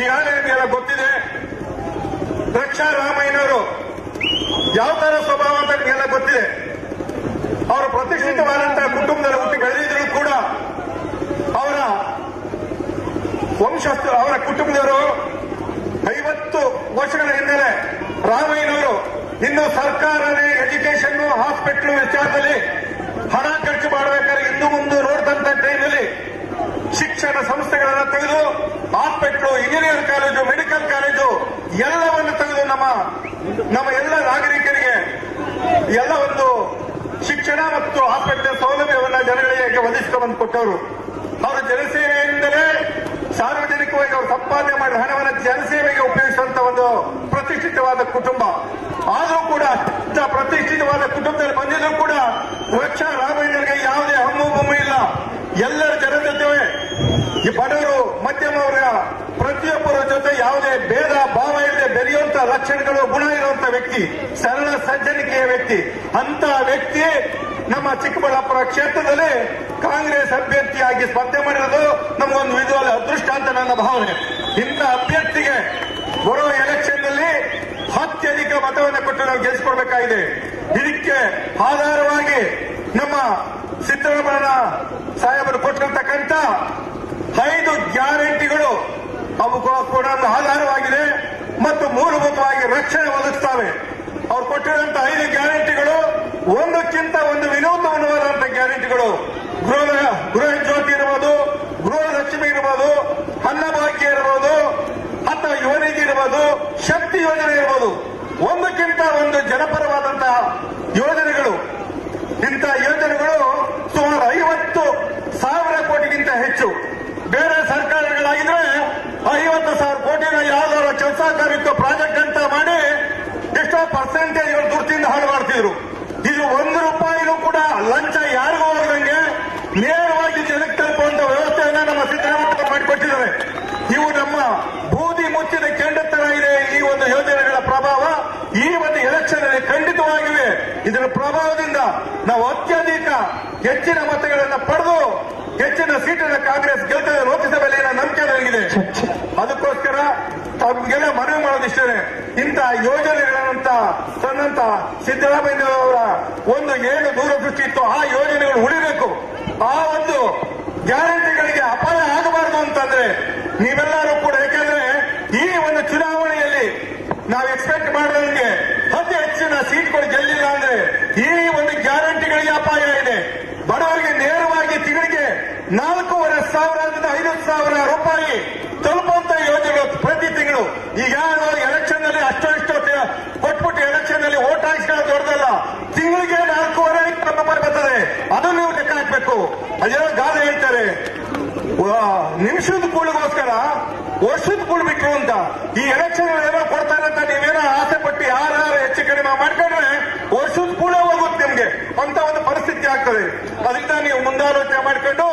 ಈಗಾಗಲೇ ಎಲ್ಲ ಗೊತ್ತಿದೆ. ರಕ್ಷಾ ರಾಮಯ್ಯನವರು ಯಾವ ತರ ಸ್ವಭಾವ ಅಂತ ನಿಮಗೆಲ್ಲ ಗೊತ್ತಿದೆ. ಅವರು ಪ್ರತಿಷ್ಠಿತವಾದಂತಹ ಕುಟುಂಬದಲ್ಲಿ ಹುಟ್ಟಿ ಬೆಳೆದಿದ್ರು ಕೂಡ ಅವರ ವಂಶಸ್ಥ, ಅವರ ಕುಟುಂಬದವರು ಐವತ್ತು ವರ್ಷಗಳ ಹಿನ್ನೆಲೆ ರಾಮಯ್ಯನವರು ಇನ್ನು ಸರ್ಕಾರನೇ ಎಜುಕೇಷನ್ ಹಾಸ್ಪಿಟಲ್ ವಿಚಾರದಲ್ಲಿ ಹಣ ಖರ್ಚು ಮಾಡಬೇಕಾದ್ರೆ ಇನ್ನು ಮುಂದೆ ನೋಡಿದಂತ ಟೈಮಲ್ಲಿ ಶಿಕ್ಷಣ ಸಂಸ್ಥೆಗಳನ್ನು ತೆಗೆದು hospital engineer college medical college ಎಲ್ಲವನ್ನು ತೆಗೆದು ನಮ್ಮ ನಮ್ಮ ಎಲ್ಲ ನಾಗರಿಕರಿಗೆ ಎಲ್ಲ ಒಂದು ಶಿಕ್ಷಣ ಮತ್ತು ಹಾಸ್ಪಿಟಲ್ ಸೌಲಭ್ಯವನ್ನು ಜನಗಳಿಗೆ ಒದಗಿಸಿಕೊಂಡು ಕೊಟ್ಟವರು. ಅವರ ಜನಸೇವೆಯಿಂದಲೇ ಸಾರ್ವಜನಿಕವಾಗಿ ಅವರು ಸಂಪಾದನೆ ಮಾಡಿದ ಹಣವನ್ನು ಜನಸೇವೆಗೆ ಉಪಯೋಗಿಸುವಂತಹ ಒಂದು ಪ್ರತಿಷ್ಠಿತವಾದ ಕುಟುಂಬ. ಆದರೂ ಕೂಡ ಇಂಥ ಪ್ರತಿಷ್ಠಿತವಾದ ಕುಟುಂಬದಲ್ಲಿ ಬಂದಿದ್ರು ಕೂಡ ರಕ್ಷಾ ರಾಮಯ್ಯನಿಗೆ ಯಾವುದೇ ಹಮ್ಮು ಬೊಮ್ಮು ಇಲ್ಲ ಎಲ್ಲರ ಜನ ಜೊತೆ ಈ ಬಡವರು, ಮಧ್ಯಮ ವರ್ಗ, ಪ್ರತಿಯೊಬ್ಬರ ಜೊತೆ ಯಾವುದೇ ಭೇದ, ಭಾವ ಇಲ್ಲದೆ ಬೆರೆಯುವಂತ ಲಕ್ಷಣಗಳು, ಗುಣ ಇರುವಂತ ವ್ಯಕ್ತಿ, ಸರಳ, ಸಜ್ಜನಿಕೆಯ ವ್ಯಕ್ತಿ. ಅಂತ ವ್ಯಕ್ತಿ ನಮ್ಮ ಚಿಕ್ಕಬಳ್ಳಾಪುರ ಕ್ಷೇತ್ರದಲ್ಲಿ ಕಾಂಗ್ರೆಸ್ ಅಭ್ಯರ್ಥಿಯಾಗಿ ಸ್ಪರ್ಧೆ ಮಾಡಿರೋದು ನಮಗೊಂದು ವಿಧವಾದ ಅದೃಷ್ಟ ಅಂತ ನನ್ನ ಭಾವನೆ. ಇಂಥ ಅಭ್ಯರ್ಥಿಗೆ ಬರೋ ಎಲೆಕ್ಷನ್ನಲ್ಲಿ ಅತ್ಯಧಿಕ ಮತವನ್ನು ಕೊಟ್ಟು ನಾವು ಗೆಲ್ಲಿಸಿಕೊಡ್ಬೇಕಾಗಿದೆ ಇದಕ್ಕೆ ಆಧಾರವಾಗಿ ನಮ್ಮ ಸಿದ್ದರಾಮಯ್ಯ ಸಾಹೇಬರು ಕೊಟ್ಟಿರ್ತಕ್ಕಂಥ ಐದು ಗ್ಯಾರಂಟಿಗಳು ಅವು ಕೂಡ ಆಧಾರವಾಗಿದೆ ಮತ್ತು ಮೂಲಭೂತವಾಗಿ ರಕ್ಷಣೆ ಒದಗಿಸ್ತವೆ. ಅವ್ರು ಕೊಟ್ಟಿರುವಂತಹ ಐದು ಗ್ಯಾರಂಟಿಗಳು ಒಂದಕ್ಕಿಂತ ಒಂದು ವಿನೂತನವಾದಂತಹ ಗ್ಯಾರಂಟಿಗಳು. ಗೃಹ ಗೃಹ ಜ್ಯೋತಿ ಇರ್ಬೋದು ಗೃಹಲಕ್ಷ್ಮಿ ಇರ್ಬೋದು ಅನ್ನಭಾಗ್ಯ ಇರ್ಬೋದು ಅಥವಾ ಯುವನಿಧಿ ಇರ್ಬೋದು ಶಕ್ತಿ ಯೋಜನೆ ಇರ್ಬೋದು ಒಂದಕ್ಕಿಂತ ಒಂದು ಜನಪರವಾದಂತಹ ಯೋಜನೆಗಳು ಇಂಥ ಯೋಜನೆಗಳು ಸುಮಾರು ಐವತ್ತು ಸಾವಿರ ಕೋಟಿಗಿಂತ ಹೆಚ್ಚು ಬೇರೆ ಸರ್ಕಾರಗಳಾಗಿದ್ರೆ ಐವತ್ತು ಸಾವಿರ ಕೋಟಿನ ಯಾವ್ದಾದ್ರು ಕೆಲಸ ಕಾರ್ಯಕ್ಕೆ ಪ್ರಾಜೆಕ್ಟ್ ಅಂತ ಮಾಡಿ ಎಷ್ಟೋ ಪರ್ಸೆಂಟೇಜ್ಗಳು ದುಡ್ಡಿಂದ ಹಾಳು ಮಾಡ್ತಿದ್ರು ಇದು ಒಂದು ರೂಪಾಯಿನೂ ಕೂಡ ಲಂಚ ಯಾರಿಗೂ ಹೋಗದಂಗೆ ನೇರವಾಗಿ ಜನಕ್ಕೆ ತಲುಪುವಂತ ವ್ಯವಸ್ಥೆಯನ್ನ ನಮ್ಮ ಸಿದ್ದರಾಮಯ್ಯ ಮಾಡಿಕೊಟ್ಟಿದ್ದಾರೆ ಇವು ನಮ್ಮ ಬೂದಿ ಮುಚ್ಚಿದ ಕೆಂಡ ತರ ಇದೆ ಈ ಒಂದು ಯೋಜನೆಗಳ ಪ್ರಭಾವ ಈ ಒಂದು ಎಲೆಕ್ಷನ್ ಅಲ್ಲಿ ಖಂಡಿತವಾಗಿವೆ ಇದರ ಪ್ರಭಾವದಿಂದ ನಾವು ಅತ್ಯಧಿಕ ಹೆಚ್ಚಿನ ಮತಗಳನ್ನು ಪಡೆದು ಹೆಚ್ಚಿನ ಸೀಟನ್ನು ಕಾಂಗ್ರೆಸ್ ಗೆಲ್ತದೆ ಲೋಕಸಭೆಯಲ್ಲಿ ಏನೋ ನಂಬಿಕೆ ನನಗಿದೆ ಅದಕ್ಕೋಸ್ಕರ ತಮ್ಗೆಲ್ಲ ಮನವಿ ಮಾಡೋದಿಷ್ಟೇ ಇಂಥ ಯೋಜನೆಗಳಂತ ತನ್ನಂತ ಸಿದ್ದರಾಮಯ್ಯ ಅವರ ಒಂದು ಏನು ದೂರದೃಷ್ಟಿ ಇತ್ತು, ಆ ಯೋಜನೆಗಳು ಉಳಿಬೇಕು. ಆ ಒಂದು ಗ್ಯಾರಂಟಿಗಳಿಗೆ ಅಪಾಯ ಆಗಬಾರದು ಅಂತಂದ್ರೆ ನೀವೆಲ್ಲರೂ ಕೂಡ ಯಾಕಂದ್ರೆ ಈ ಒಂದು ಚುನಾವಣೆಯಲ್ಲಿ ನಾವು ಎಕ್ಸ್ಪೆಕ್ಟ್ ಮಾಡಿದಂಗೆ ಅತಿ ಹೆಚ್ಚಿನ ಸೀಟ್ಗಳು ಗೆಲ್ಲಿಲ್ಲ ಅಂದ್ರೆ ಈ ಒಂದು ಗ್ಯಾರಂಟಿಗಳಿಗೆ ಅಪಾಯ ಇದೆ. ಬಡವರಿಗೆ ನೇರವಾಗಿ ತಿಂಗಳಿಗೆ ನಾಲ್ಕೂವರೆ ಸಾವಿರದಿಂದ ಐದು ಸಾವಿರ ರೂಪಾಯಿ ತಲುಪುವಂತ ಯೋಜನೆಗಳು ಪ್ರತಿ ತಿಂಗಳು. ಈಗ ಎಲೆಕ್ಷನ್ನಲ್ಲಿ ಅಷ್ಟೋ ಕೊಟ್ಬಿಟ್ಟು ಎಲೆಕ್ಷನ್ನಲ್ಲಿ ಓಟ್ ಹಾಕಿಸ್ಕೊಳ್ಳೋ ದೊಡ್ಡದಲ್ಲ. ತಿಂಗಳಿಗೆ ನಾಲ್ಕೂವರೆ ರೂಪಾಯಿ ಬರ್ತದೆ. ಅದನ್ನು ನೀವು ಲೆಕ್ಕ ಹಾಕ್ಬೇಕು. ಅದೇನೋ ಗಾದೆ ಹೇಳ್ತಾರೆ. ನಿಮಿಷದ ಕೂಳಿಗೋಸ್ಕರ ವರ್ಷದ ಕೂಳು ಬಿಟ್ರು ಅಂತ. ಈ ಎಲೆಕ್ಷನ್ ಏನೋ ಕೊಡ್ತಾರೆ ಅಂತ ನೀವೇನೋ ಆಸೆ ಪಟ್ಟು ಯಾರು ಹೆಚ್ಚು ಕಡಿಮೆ ಮಾಡ್ಕೊಂಡ್ರೆ ವರ್ಷದ ಕೂಳೆ ಅಂತ ಒಂದು ಪರಿಸ್ಥಿತಿ ಆಗ್ತದೆ. ಅದರಿಂದ ನೀವು ಮುಂದಾಲೋಚನೆ ಮಾಡ್ಕೊಂಡು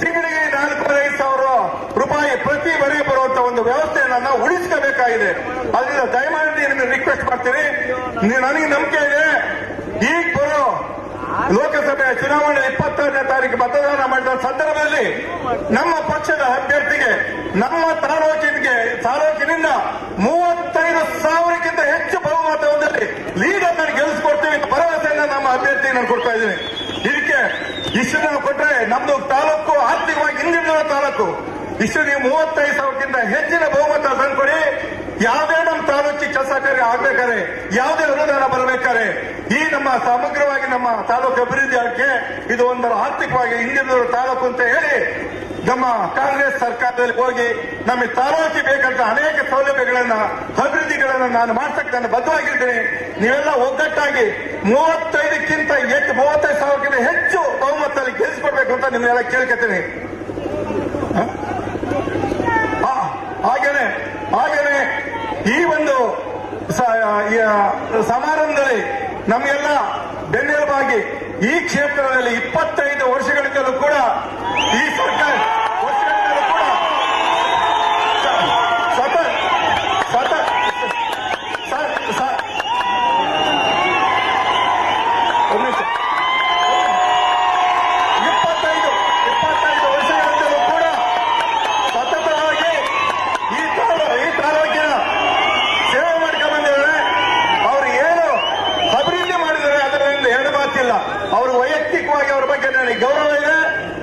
ತಿಂಗಳಿಗೆ ನಾಲ್ಕೂವರೆ ಸಾವಿರ ರೂಪಾಯಿ ಪ್ರತಿ ಮನೆಗೆ ಬರುವಂತಹ ಒಂದು ವ್ಯವಸ್ಥೆಯನ್ನ ಉಳಿಸ್ಕೋಬೇಕಾಗಿದೆ. ಅದರಿಂದ ದಯಮಾಡಿ ನಿಮಗೆ ರಿಕ್ವೆಸ್ಟ್ ಮಾಡ್ತೀನಿ. ನನಗೆ ನಂಬಿಕೆ ಇದೆ. ಈಗ ಬರೋ ಲೋಕಸಭೆ ಚುನಾವಣೆ ಇಪ್ಪತ್ತಾರನೇ ತಾರೀಕು ಮತದಾನ ಮಾಡಿದ ಸಂದರ್ಭದಲ್ಲಿ ನಮ್ಮ ಪಕ್ಷದ ಅಭ್ಯರ್ಥಿಗೆ ನಮ್ಮ ತಾಲೂಕಿನಿಗೆ ತಾಲೂಕಿನಿಂದ ಮೂವತ್ತೈದು ಸಾವಿರಕ್ಕಿಂತ ಹೆಚ್ಚು ಬಹುಮತದಲ್ಲಿ ಲೀಡ್ ಅನ್ನು ಗೆಲ್ಲಿಸ್ಕೊಡ್ತೀವಿ ಅಂತ ಭರವಸೆಯನ್ನ ನಮ್ಮ ನಾನು ಕೊಡ್ತಾ ಇದ್ದೀನಿ. ಇದಕ್ಕೆ ಇಷ್ಟು ಕೊಟ್ಟರೆ ನಮ್ದು ತಾಲೂಕು ಆರ್ಥಿಕವಾಗಿ ಹಿಂದಿನ ತಾಲೂಕು. ಇಷ್ಟು ನೀವು ಮೂವತ್ತೈದು ಸಾವಿರಕ್ಕಿಂತ ಹೆಚ್ಚಿನ ಬಹುಮತ ತಂದ್ಕೊಡಿ ಯಾವುದೇ ನಮ್ಮ ತಾಲೂಕಿಗೆ ಕೆಲಸ ಕಾರ್ಯ ಆಗ್ಬೇಕಾದ್ರೆ, ಯಾವುದೇ ಅನುದಾನ ಬರಬೇಕಾದ್ರೆ, ಈ ನಮ್ಮ ಸಮಗ್ರವಾಗಿ ನಮ್ಮ ತಾಲೂಕು ಅಭಿವೃದ್ಧಿ ಆಗಕ್ಕೆ ಇದು ಒಂದು ಆರ್ಥಿಕವಾಗಿ ಹಿಂದಿನ ತಾಲೂಕು ಅಂತ ಹೇಳಿ ನಮ್ಮ ಕಾಂಗ್ರೆಸ್ ಸರ್ಕಾರದಲ್ಲಿ ಹೋಗಿ ನಮ್ಮ ತಾಲೂಕಿಗೆ ಬೇಕಂತ ಅನೇಕ ಸೌಲಭ್ಯಗಳನ್ನ ಅಭಿವೃದ್ಧಿಗಳನ್ನ ನಾನು ಮಾಡ್ತಕ್ಕ ನಾನು ಬದ್ಧವಾಗಿದ್ದೇನೆ. ನೀವೆಲ್ಲ ಒಗ್ಗಟ್ಟಾಗಿ ಮೂವತ್ತೈದಕ್ಕಿಂತ ಹೆಚ್ಚು ಮೂವತ್ತೈದು ಸಾವಿರಕ್ಕಿಂತ ಹೆಚ್ಚು ಬಹುಮತದಲ್ಲಿ ಗೆಲ್ಲಿಸ್ಕೊಡ್ಬೇಕು ಅಂತ ನಿಮ್ಮೆಲ್ಲ ಕೇಳ್ಕೊತೀನಿ. ಹಾಗೇನೆ ಹಾಗೇನೆ ಈ ಒಂದು ಸಮಾರಂಭದಲ್ಲಿ ನಮಗೆಲ್ಲ ಬೆನ್ನೆಲುಬಾಗಿ ಈ ಕ್ಷೇತ್ರದಲ್ಲಿ ಇಪ್ಪತ್ತೈದು ವರ್ಷಗಳಿಂದಲೂ ಕೂಡ ಈ ಸರ್ಕಾರ ತಾಲೂಕಿನಲ್ಲಿ ಗೌರವ ಇದೆ.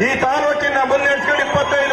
ಈ ತಾಲೂಕಿನ ಮುನ್ನಡೆಸ್ಕೊಂಡು ಇಪ್ಪತ್ತೈದು